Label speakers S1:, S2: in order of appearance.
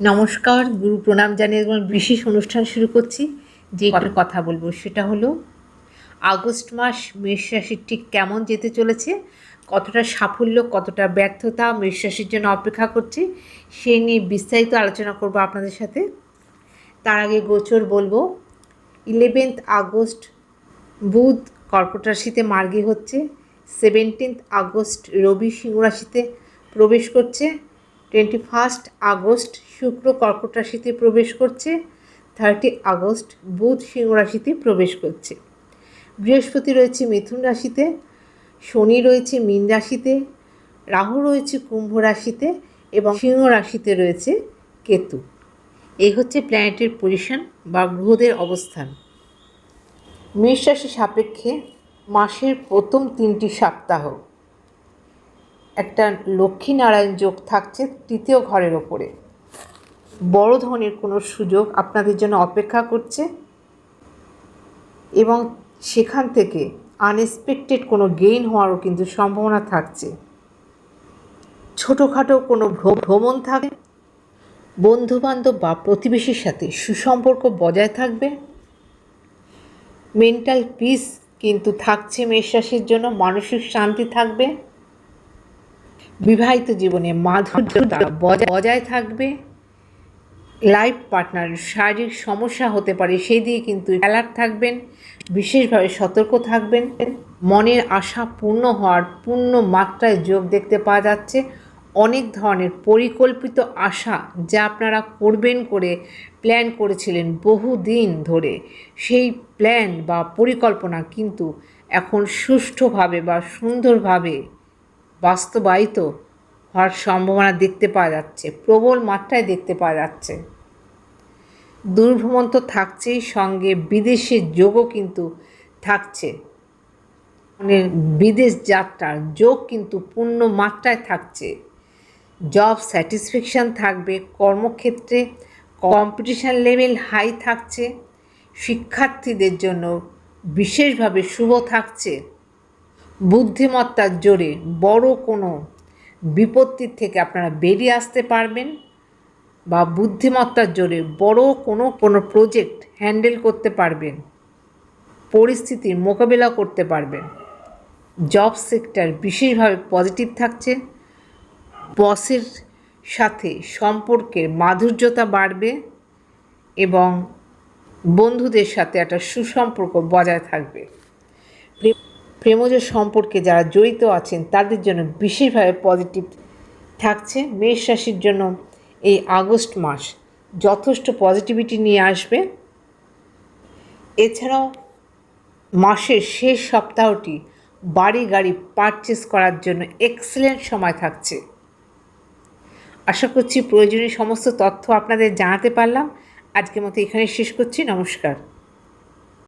S1: নমস্কার গুরু প্রণাম জানিয়ে তোমার বিশেষ অনুষ্ঠান শুরু করছি। যে কথা বলব সেটা হলো আগস্ট মাস মেষ রাশির ঠিক কেমন যেতে চলেছে কতটা সাফল্য কতটা ব্যর্থতা মেষ রাশির জন্য অপেক্ষা করছে সেই নিয়ে বিস্তারিত আলোচনা করব আপনাদের সাথে। তার আগে গোচর বলব ইলেভেন্থ আগস্ট বুধ কর্কট রাশিতে মার্গী হচ্ছে সেভেন্টিন্থ আগস্ট রবি সিংহ রাশিতে প্রবেশ করছে টোয়েন্টি ফার্স্ট আগস্ট শুক্র কর্কট রাশিতে প্রবেশ করছে, থার্টি আগস্ট বুধ সিংহ রাশিতে প্রবেশ করছে। বৃহস্পতি রয়েছে মিথুন রাশিতে, শনি রয়েছে মীন রাশিতে, রাহু রয়েছে কুম্ভ রাশিতে এবং সিংহ রাশিতে রয়েছে কেতু। এই হচ্ছে প্ল্যানেটের পজিশন বা গ্রহদের অবস্থান। মেষ রাশি সাপেক্ষে মাসের প্রথম তিনটি সপ্তাহ। একটা লক্ষ্মীনারায়ণ যোগ থাকছে তৃতীয় ঘরের ওপরে। বড় ধরনের কোনো সুযোগ আপনাদের জন্য অপেক্ষা করছে? এবং সেখান থেকে আনএক্সপেক্টেড কোনো গেইন হওয়ারও কিন্তু সম্ভাবনা থাকছে। ছোটোখাটো কোনো ভ্র- ভ্রমণ থাকে বন্ধুবান্ধব বা প্রতিবেশীর সাথে সুসম্পর্ক বজায় থাকবে? মেন্টাল পিস কিন্তু থাকছে মেষ রাশির জন্য, মানসিক শান্তি থাকবে? বিবাহিত জীবনে মাধুর্যতা বজায় থাকবে। লাইফ পার্টনার শারীরিক সমস্যা হতে পারে সেই দিকে কিন্তু অ্যালার্ট থাকবেন, বিশেষভাবে সতর্ক থাকবেন। মনের আশা পূর্ণ হওয়ার পূর্ণ মাত্রায় যোগ দেখতে পাওয়া যাচ্ছে। অনেক ধরনের পরিকল্পিত আশা যা আপনারা করবেন করে প্ল্যান করেছিলেন বহুদিন ধরে। সেই প্ল্যান বা পরিকল্পনা কিন্তু এখন সুষ্ঠুভাবে বা সুন্দরভাবে বাস্তবায়িত হওয়ার সম্ভাবনা দেখতে পাওয়া যাচ্ছে, প্রবল মাত্রায় দেখতে পাওয়া যাচ্ছে। দূরভ্রমণ তো থাকছেই, সঙ্গে বিদেশের যোগও কিন্তু থাকছে। মানে বিদেশ যাত্রার যোগ কিন্তু পূর্ণ মাত্রায় থাকছে। জব স্যাটিসফ্যাকশান থাকবে, কর্মক্ষেত্রে কম্পিটিশান লেভেল হাই থাকছে, শিক্ষার্থীদের জন্য বিশেষভাবে শুভ থাকছে। বুদ্ধিমত্তার জোরে বড় কোনো বিপত্তির থেকে আপনারা বেরিয়ে আসতে পারবেন বা বুদ্ধিমত্তার জোরে বড় কোনো কোনো প্রজেক্ট হ্যান্ডেল করতে পারবেন, পরিস্থিতির মোকাবিলা করতে পারবেন। জব সেক্টর বিশেষভাবে পজিটিভ থাকছে বসের সাথে সম্পর্কের মাধুর্যতা বাড়বে এবং বন্ধুদের সাথে একটা সুসম্পর্ক বজায় থাকবে। প্রেমজ সম্পর্কে যারা জড়িত আছেন, তাদের জন্য বিশেষভাবে পজিটিভ থাকছে। মেষ রাশির জন্য এই আগস্ট মাস যথেষ্ট পজিটিভিটি নিয়ে আসবে। এছাড়াও মাসের শেষ সপ্তাহটি বাড়ি গাড়ি পারচেস করার জন্য এক্সেলেন্ট সময় থাকছে। আশা করছি প্রয়োজনীয় সমস্ত তথ্য আপনাদের জানাতে পারলাম। আজকের মতো এখানে শেষ করছি। নমস্কার।